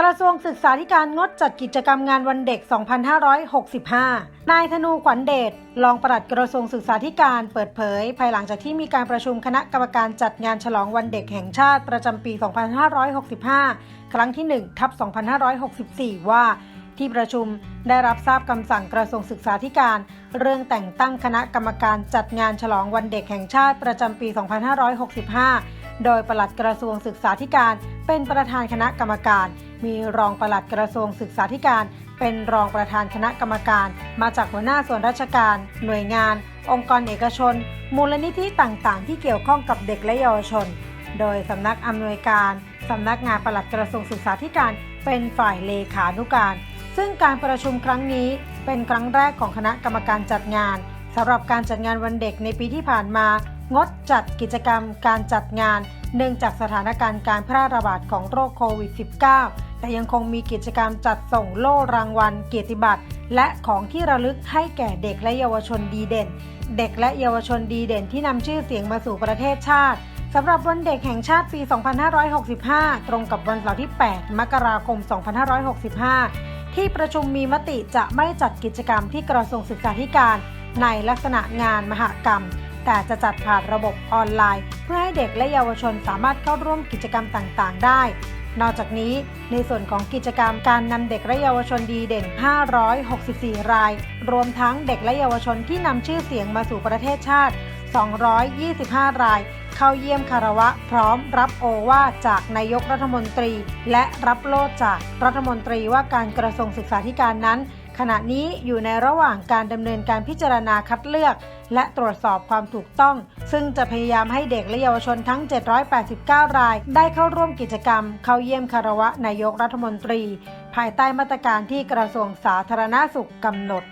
กระทรวงศึกษาธิการงดจัดกิจกรรมงานวันเด็ก 2565 นายธนูขวัญเดช รองปลัดกระทรวงศึกษาธิการเปิดเผย ภายหลังจากที่มีการประชุมคณะกรรมการจัดงานฉลองวันเด็กแห่งชาติประจำปี 2565 ครั้งที่1ทับ2564 ว่าที่ประชุมได้รับทราบคำสั่งกระทรวงศึกษาธิการ เรื่องแต่งตั้งคณะกรรมการจัดงานฉลองวันเด็กแห่งชาติประจำปี 2565 โดยปลัดกระทรวงศึกษาธิการเป็นประธานคณะกรรมการ มีรองปลัดกระทรวงศึกษาธิการ เป็นรองประธานคณะกรรมการ มาจากหัวหน้าส่วนราชการ หน่วยงาน องค์กรเอกชน มูลนิธิต่างๆ ที่เกี่ยวข้องกับเด็กและเยาวชน โดยสำนักอำนวยการสำนักงานปลัดกระทรวงศึกษาธิการ เป็นฝ่ายเลขานุการ ซึ่งการประชุมครั้งนี้เป็นครั้งแรกของคณะกรรมการจัดงานสำหรับการจัดงานวันเด็กในปีที่ผ่านมา งดจัดกิจกรรมการจัดงาน เนื่องจากสถานการณ์การแพร่ระบาดของโรคโควิด -19 แต่ยังคงมีกิจกรรมจัดส่งโล่รางวัล เกียรติบัตร และของที่ระลึกให้แก่เด็กและเยาวชนดีเด่น เด็กและเยาวชนดีเด่นที่นำชื่อเสียงมาสู่ประเทศชาติสำหรับวันเด็กแห่งชาติปี 2565 ตรงกับวันเสาร์ที่ 8 มกราคม 2565 ที่ประชุมมีมติจะไม่จัดกิจกรรมที่กระทรวงศึกษาธิการ ในลักษณะงานมหกรรม แต่จะจัดผ่านระบบออนไลน์ เพื่อให้เด็กและเยาวชนสามารถเข้าร่วมกิจกรรมต่างๆ ได้ นอกจากนี้ในส่วนของกิจกรรมการนำเด็กและเยาวชนดีเด่น 564 ราย รวมทั้งเด็กและเยาวชนที่นำชื่อเสียงมาสู่ประเทศชาติ 225 ราย เข้าเยี่ยมคารวะ พร้อมรับโอวาจากนายกรัฐมนตรี และรับโล่จากรัฐมนตรีว่าการกระทรวงศึกษาธิการนั้น ขณะนี้อยู่ในระหว่างการดำเนินการพิจารณาคัดเลือก และตรวจสอบความถูกต้อง ซึ่งจะพยายามให้เด็กและเยาวชนทั้ง 789 ราย ได้เข้าร่วมกิจกรรม เข้าเยี่ยมคารวะนายกรัฐมนตรี ภายใต้มาตรการที่กระทรวงสาธารณาสุขกำหนด